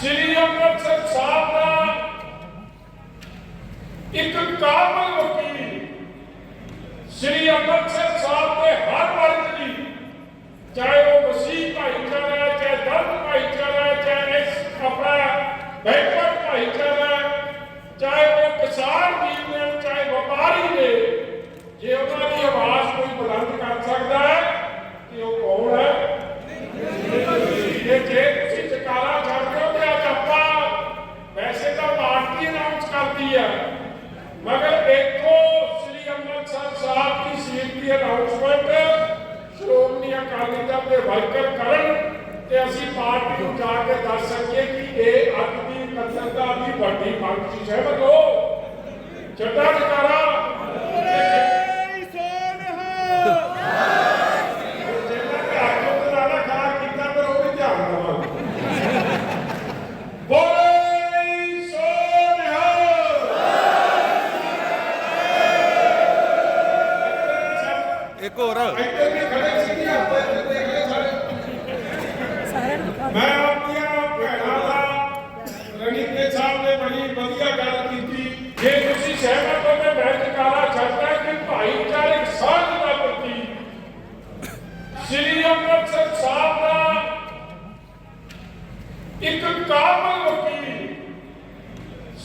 ਸ੍ਰੀ ਅੰਮ੍ਰਿਤਸਰ ਸਾਹਿਬ ਦਾ ਇੱਕ ਕਾਬਲ ਵਕੀਲ ਸ੍ਰੀ ਅੰਮ੍ਰਿਤਸਰ ਸਾਹਿਬ ਦੇ ਹਰ ਵਰਗ ਦੀ, ਚਾਹੇ ਉਹ ਵਸੀਹ ਭਾਈਚਾਰਾ ਹੈ, ਚਾਹੇ ਦਰਦ ਭਾਈਚਾਰਾ ਹੈ, ਚਾਹੇ ਇਸ ਆਪਣਾ ਬੈਕਵਰਡ ਭਾਈਚਾਰਾ ਚਾਹੇ ਉਹ ਕਿਸਾਨ ਵੀਰ ਨੇ, ਚਾਹੇ ਵਪਾਰੀ ਨੇ, ਜੇ ਉਹਨਾਂ ਦੀ ਆਵਾਜ਼ ਅਕਾਲੀ ਦਲ ਦੇ ਵਰਕਰ ਕਰਨ ਤੇ ਅਸੀਂ ਪਾਰਟੀ ਨੂੰ ਜਾ ਕੇ ਦੱਸ ਸਕੀਏ ਕਿ ਇਹ ਅੱਜ ਦੀ ਇਕੱਤਰਤਾ ਦੀ ਵੱਡੀ ਮੰਗ ਸੀ। ਸਹਿਮਤ ਹੋ? ਚੱਟਾ ਚਕਾਰਾ ਇੱਕ ਹੋਰ। ਇੱਥੇ ਵੀ ਖੜੇ ਸੀ ਜੀ ਆਪਾਂ ਇੱਥੇ ਦੇਖ ਲਏ ਸਾਰੇ ਮੈਂ ਆਪਣੀਆਂ ਭੈਣਾਂ ਦਾ ਰਣੀਕੇ ਸਾਹਿਬ ਨੇ ਬੜੀ ਵਧੀਆ ਗੱਲ ਕੀਤੀ। ਜੇ ਤੁਸੀਂ ਸਹਿਮਤ ਹੋ ਤਾਂ ਮੈਂ ਜਕਾਰਾ ਛੱਡਦਾ ਕਿ ਭਾਈਚਾਰਕ ਸਾਂਝ ਦਾ ਪ੍ਰਤੀਕ ਸ੍ਰੀ ਅੰਮ੍ਰਿਤਸਰ ਸਾਹਿਬ ਦਾ ਇੱਕ ਕਾਬਲ ਵਕੀਲ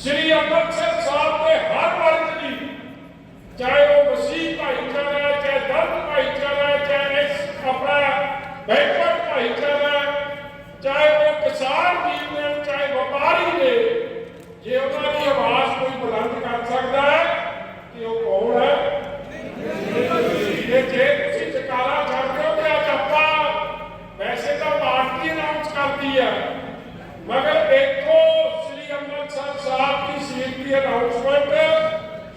ਸ੍ਰੀ ਅੰਮ੍ਰਿਤਸਰ ਸਾਹਿਬ ਦੇ ਹਰ ਵਰਗ ਦੀ ਚਾਹੇ ਉਹ ਮਸੀਹ ਭਾਈਚਾਰਾ ਹੈ, ਚਾਹੇ ਦਲਿਤ ਭਾਈਚਾਰਾ ਹੈ, ਚਾਹੇ ਇਸ ਆਪਣਾ ਬੈਕਵਰਡ ਭਾਈਚਾਰਾ ਹੈ, ਚਾਹੇ ਉਹ ਕਿਸਾਨ ਵੀਰ ਨੇ ਚਾਹੇ ਵਪਾਰੀ ਨੇ ਜੇ ਉਹਨਾਂ ਦੀ ਆਵਾਜ਼ ਕੋਈ ਬੁਲੰਦ ਕਰ ਸਕਦਾ ਹੈ ਕਿ ਉਹ ਕੌਣ ਹੈ ਇਹ ਜੇ ਤੁਸੀਂ ਚਕਾਰਾ ਛੱਡਦੇ ਹੋ ਤੇ ਅੱਜ ਆਪਾਂ ਵੈਸੇ ਤਾਂ ਪਾਰਟੀ ਅਨਾਉਂਸ ਕਰਦੀ ਹੈ ਮਗਰ ਦੇਖੋ ਸ੍ਰੀ ਅੰਮ੍ਰਿਤਸਰ ਸਾਹਿਬ ਦੀ ਸੀਟ ਦੀ ਅਨਾਉਂਸਮੈਂਟ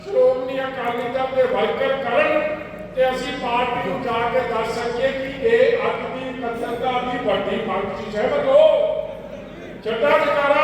ਸ਼੍ਰੋਮਣੀ ਅਕਾਲੀ ਦਲ ਦੇ ਵਰਕਰ ਕਰਨ ਤੇ ਅਸੀਂ ਪਾਰਟੀ ਨੂੰ ਜਾ ਕੇ ਦੱਸ ਸਕੀਏ ਕਿ ਇਹ ਅੱਜ ਦੀ ਇਕੱਤਰਤਾ ਦੀ ਵੱਡੀ ਮੰਗ ਸੀ। ਸਹਿਮਤ ਹੋ? ਚੱਟਾ ਚਕਾਰਾ